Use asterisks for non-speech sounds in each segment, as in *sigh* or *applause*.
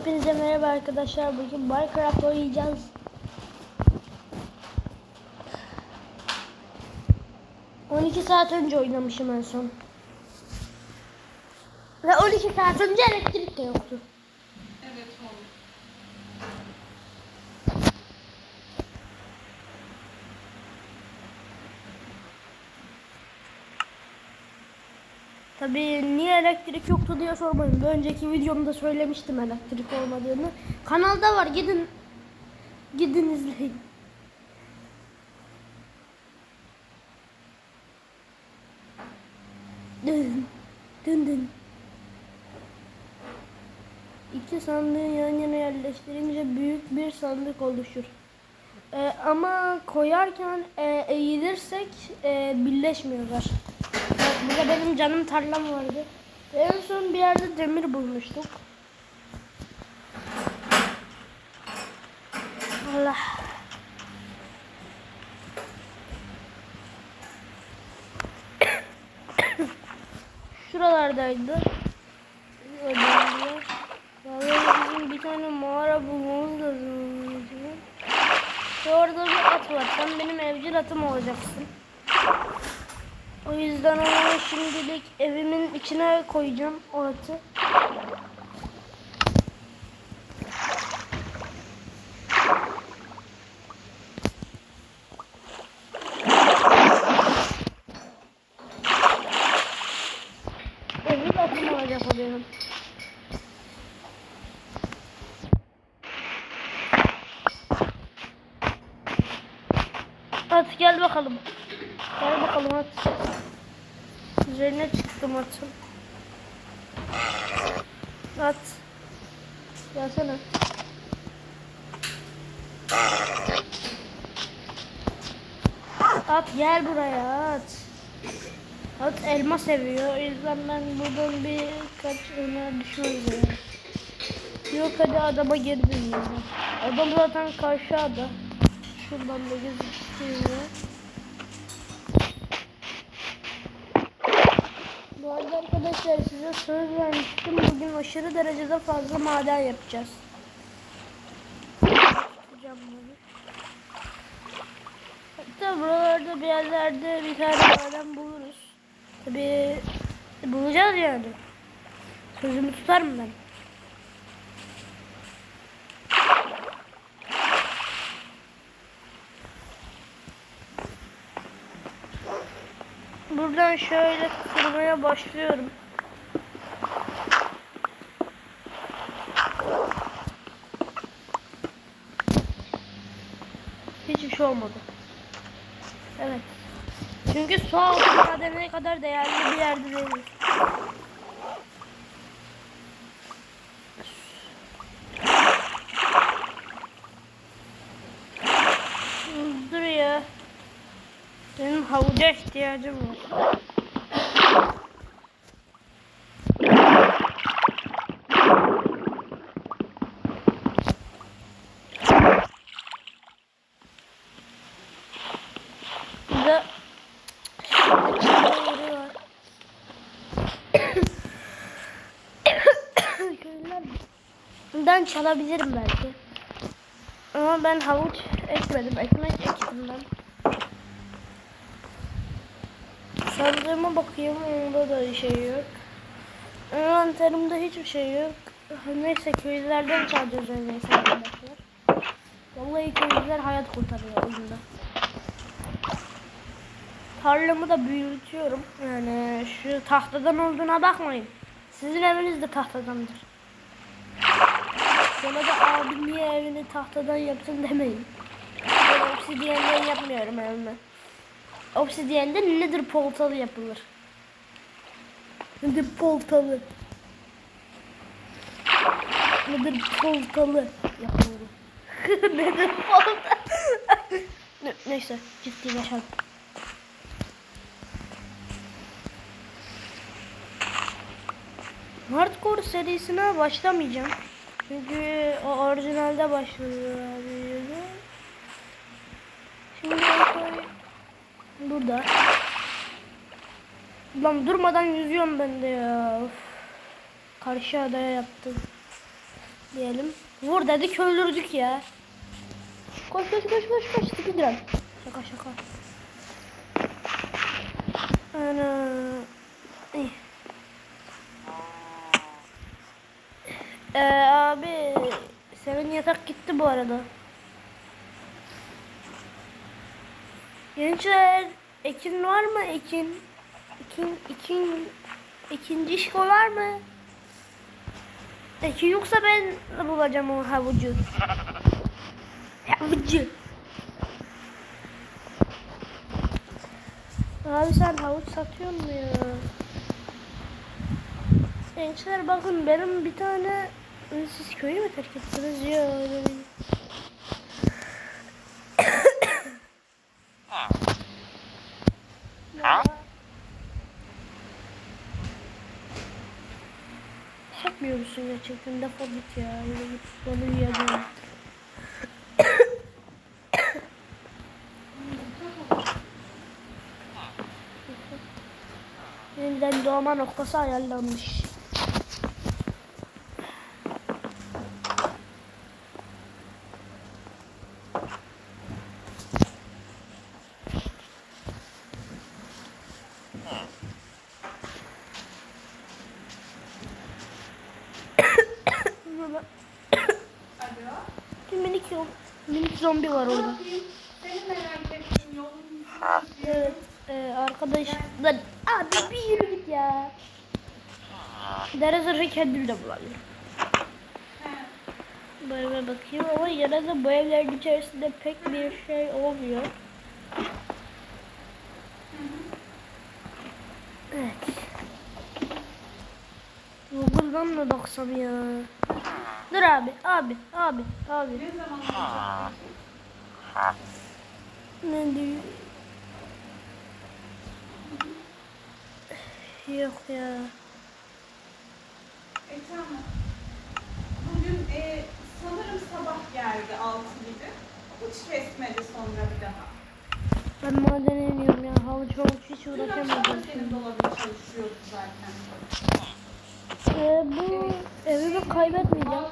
Hepinize merhaba arkadaşlar. Bugün Minecraft oynayacağız. ...12 saat önce oynamışım en son. Ve 12 saat önce elektrik de yoktu. Tabii niye elektrik yoktu diye sormayın. Bir önceki videomda söylemiştim elektrik olmadığını. Kanalda var gidin. Gidin izleyin. Dın dın dın. İki sandığı yan yana yerleştirince büyük bir sandık oluşur. Ee, ama koyarken e, eğilirsek e, birleşmiyorlar. Burada benim canım tarlam vardı. En son bir yerde demir bulmuştuk. Allah. Şuralardaydı. Vallahi bizim bir tane mağara bulmamız lazım. Ve Orada bir at var. Sen benim evcil atım olacaksın. O yüzden onu şimdilik evimin içine koyacağım o atı. Evin atım olacak o benim. Gel bakalım. Gel bakalım at. Üzerine çıktım atın. At. Gelsene. At gel buraya at. At elma seviyor. O yüzden ben buradan birkaç öne düşmez. Yok hadi adama geri dönüyorum. Adam zaten karşı ada. Şuradan da gözüküyor. Arkadaşlar size söz vermiştim. Bugün aşırı derecede fazla maden yapacağız. Hatta buralarda bir yerlerde bir tane maden buluruz. Tabi bulacağız yani. Sözümü tutarım ben. Buradan şöyle kırmaya başlıyorum. Hiçbir şey olmadı. Evet. Çünkü su altı madene kadar değerli bir yerde değiliz. Dur ya. Benim havuca ihtiyacım var. Burada yeri var. Köylülerden çalabilirim belki. Ama ben havuç ekmedim. Ekmek ektim ben. Sandığıma bakayım onda da şey yok. Envanterimde hiçbir şey yok. Neyse köylülerden çalacağız öyleyse arkadaşlar. Vallahi köylüler hayat kurtarıyor oyunda. Tarlamı da büyütüyorum. Yani şu tahtadan olduğuna bakmayın. Sizin eviniz de tahtadandır. Sonra da abi niye evini tahtadan yaptın demeyin. Ben obsidiyenden yapmıyorum evimi. Obsidiyende nedir poltalı yapılır. Nedir poltalı? Nedir poltalı yapılır. *laughs* nedir poltalı? *laughs* Ne- Neyse ciddileşelim. Hardcore serisine başlamayacağım. Çünkü o orijinalde başlıyor abi. Şimdi burada. Lan durmadan yüzüyorum ben de ya. Of. Karşı adaya yaptım. diyelim. Vur dedik öldürdük ya. Koş koş koş koş koş speedrun. Şaka şaka. Ana. İyi. Ee, abi senin yatak gitti bu arada. Gençler Ekin var mı Ekin? Ekin, Ekin, ikinci işko var mı? Ekin yoksa ben bulacağım o havucu. *laughs* Havucu. Abi sen havuç satıyor mu ya? Gençler bakın benim bir tane siz köyü mü terk ettiniz ya? Ya. Satmıyor musun gerçekten? Defol git ya. Yürü git. Onu yiyeceğim. Yeniden doğma noktası ayarlanmış. Zombi var orada. Evet. E, arkadaşlar. Abi bir yürü git ya. Dere zırhı kendim de bulabilirim. Bu eve bakayım ama yine de bu evlerin içerisinde pek bir şey olmuyor. Evet. Google'dan mı baksam ya? Dur abi, abi, abi, abi. ne zaman? Ne diyor? Yok ya. E tamam. Bugün e, sanırım sabah geldi altı gibi. Hiç kesmedi sonra bir daha. Ben madene iniyorum ya. Havuç havuç hiç Dün akşam uğraşamadım. senin dolabın çalışıyordu zaten. Ee, bu evimi kaybetmeyeceğim.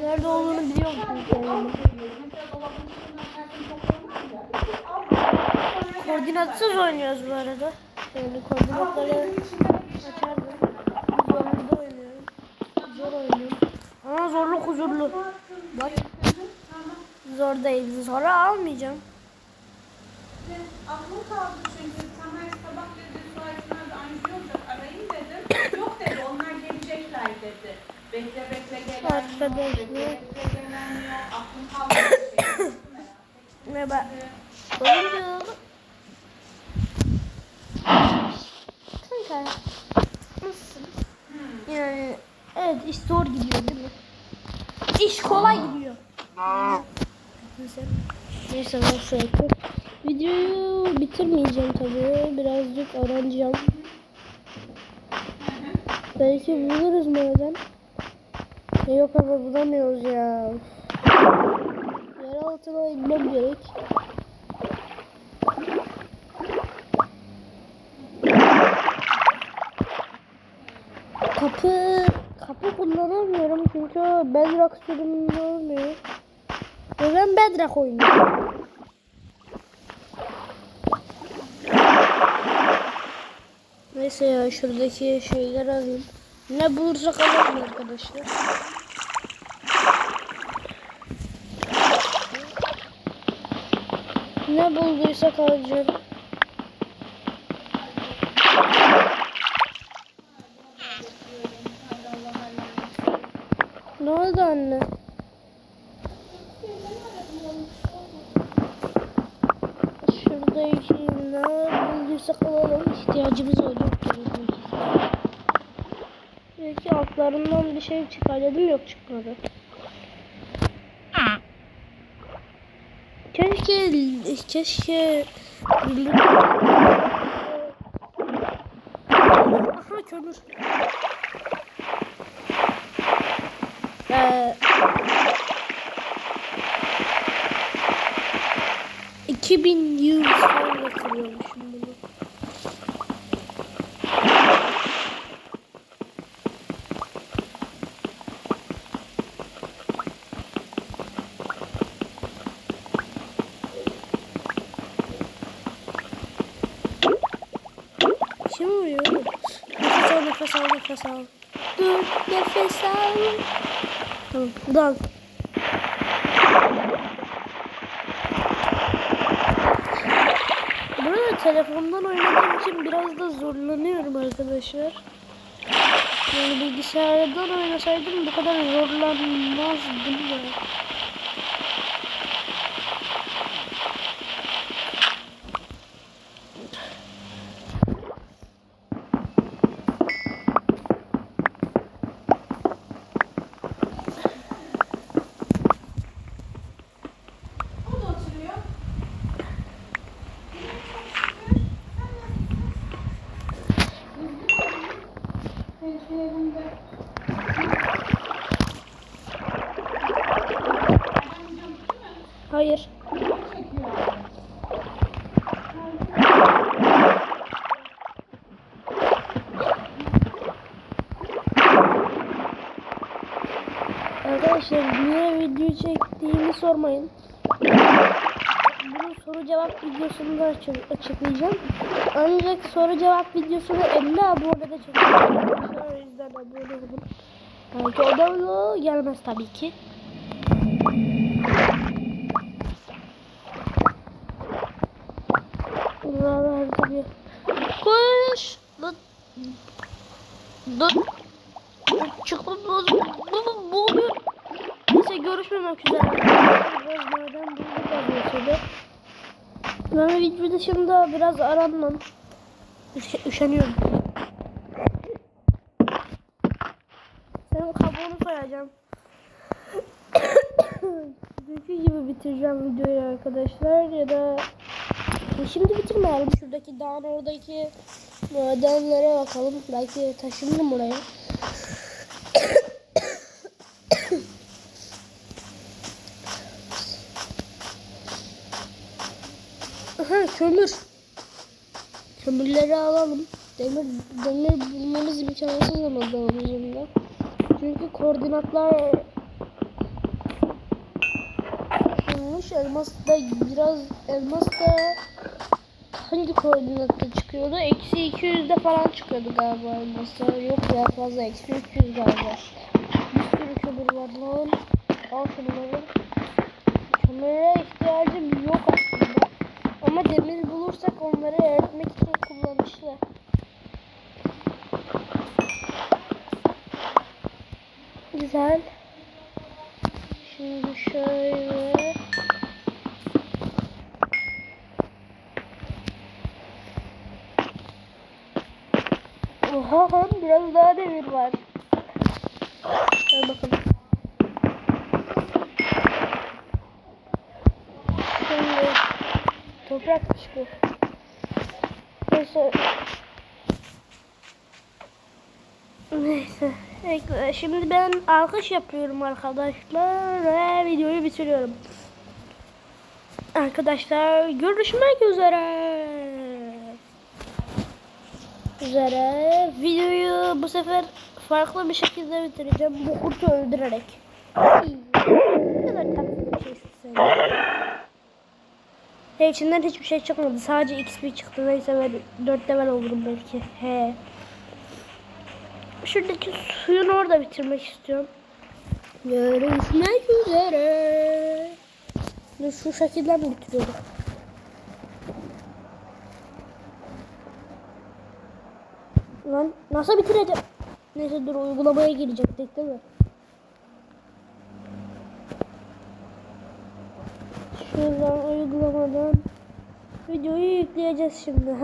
Nerede olduğunu biliyor musun evimin? Mesela dolabın içinden açarken toplanır ya. Al, sonra Koordinatsız oynuyoruz bu arada. Yani koordinatları açardım. Zorlu oynuyorum. Zor oynuyorum. Ama zorlu huzurlu. Bak zor değil. Zora almayacağım. Aklım kaldı çünkü dedi. Bekle bekle gelen yok. Arkadaşlar. Bekle bekle gelen yok. Aklım bir şey. Ben oyuncu. Kanka nasılsın? Yani evet iş zor gidiyor değil mi? İş kolay gidiyor. Neyse. Neyse ben sürekli. Videoyu bitirmeyeceğim tabii. Birazcık aranacağım. Belki buluruz nereden? Yok ama bulamıyoruz ya. Yer altına inmem gerek. Kapı kapı kullanamıyorum çünkü Bedrock sürümünde olmuyor. Ve ben Bedrock oynuyorum. Neyse ya şuradaki şeyleri alayım. Ne bulursak alalım arkadaşlar. Ne bulduysak alacağım. Ne oldu anne? Şuradaki ne bulduysak alalım. İhtiyacımız olacak. Belki altlarından bir şey çıkar dedim yok çıkmadı. Keşke keşke Aha kömür. Ee, 2000 yıl sonra kırıyormuşum bunu. nefes al. Dur nefes al. Tamam dal. Burada telefondan oynadığım için biraz da zorlanıyorum arkadaşlar. Yani bilgisayardan oynasaydım bu kadar zorlanmazdım da. O da oturuyor. Pencerelerinde. Hayır. Arkadaşlar niye video çektiğimi sormayın. Bunu soru cevap videosunda açı- açıklayacağım. Ancak soru cevap videosunu 50 abonede çekeceğim. arkadaşlar. O yüzden abone. Belki o da gelmez tabii ki. Koş. Dur. Dur. Çıkın. Bu, bu, bu oluyor. Neyse görüşmemek üzere. Biraz maden bulduk az de. Ben video dışında biraz aranmam. Üş- üşeniyorum. Senin kabuğunu koyacağım. *coughs* Dünkü gibi bitireceğim videoyu arkadaşlar ya da e Şimdi bitirmeyelim. Şuradaki dağın oradaki madenlere bakalım. Belki taşındım oraya. Aha kömür. Kömürleri alalım. Demir demir bulmamız imkansız ama üzerinde. Çünkü koordinatlar Olmuş elmas da biraz elmas da hangi koordinatta çıkıyordu? Eksi 200'de falan çıkıyordu galiba elmaslar. Yok ya fazla eksi 300 galiba. Bir sürü kömür var lan. Al şunları. Kömüre ihtiyacım yok aslında. Ama demir bulursak onları eritmek için kullanışlı. Güzel. Şimdi şöyle. Oha biraz daha demir var. Gel bakalım. Şimdi toprak çıkıyor. Neyse. Şimdi ben alkış yapıyorum arkadaşlar ve videoyu bitiriyorum. Arkadaşlar görüşmek üzere. Üzere. Videoyu bu sefer farklı bir şekilde bitireceğim. Bu kurtu öldürerek. Ne kadar tatlı bir şeysin sen. He, içinden hiçbir şey çıkmadı. Sadece XP çıktı. Neyse ben 4 level olurum belki. He. Şuradaki suyun orada bitirmek istiyorum. Görüşmek üzere. Şu şekilde mi bitiriyorum? Lan nasıl bitireceğim? Neyse dur uygulamaya girecektik değil mi? Şuradan uygulamadan videoyu yükleyeceğiz şimdi.